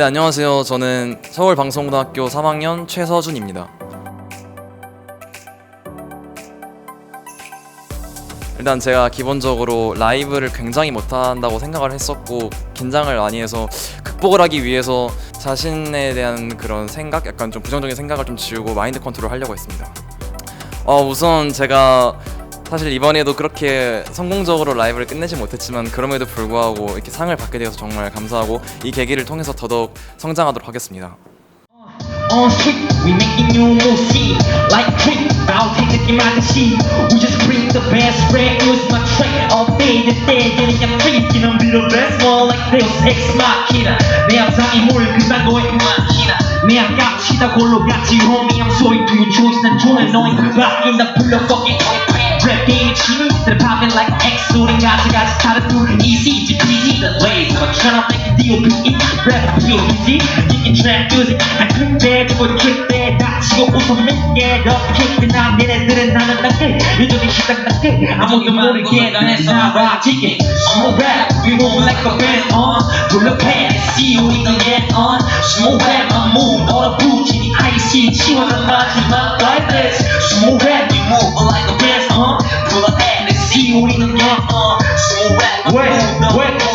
네, 안녕하세요. 저는 서울방송고등학교 3학년 최서준입니다. 일단 제가 기본적으로 라이브를 굉장히 못한다고 생각을 했었고 긴장을 많이 해서 극복을 하기 위해서 자신에 대한 그런 생각, 약간 좀 부정적인 생각을 좀 지우고 마인드 컨트롤 하려고 했습니다. 어, 우선 제가 사실 이번에도 그렇게 성공적으로 라이브를 끝내지 못했지만 그럼에도 불구하고 이렇게 상을 받게 되어서 정말 감사하고 이 계기를 통해서 더더욱 성장하도록 하겠습니다. 내내 아깝시다 골로 같이 homie I'm sorry to your choice 난 좋아해 너의 그 밖에 나 불러 fucking 랩 게임이 치는 들 popping like X 우린 가지가지 다른 둘은 easy easy peasy the ways I'm trying to make a deal be rap feel easy you can trap music 난 그때 그걸 그때 다치고 웃으면 get up kick 난 얘네들은 나는 난게 여전히 시작할게 아무도 모르게 난 사라지게 Small rap we move like a band on 불러 pen see you we gon' get on Small rap I move 얼어붙이니 icy 치워는 마지막 like this Small rap we move like a band Wait, wait.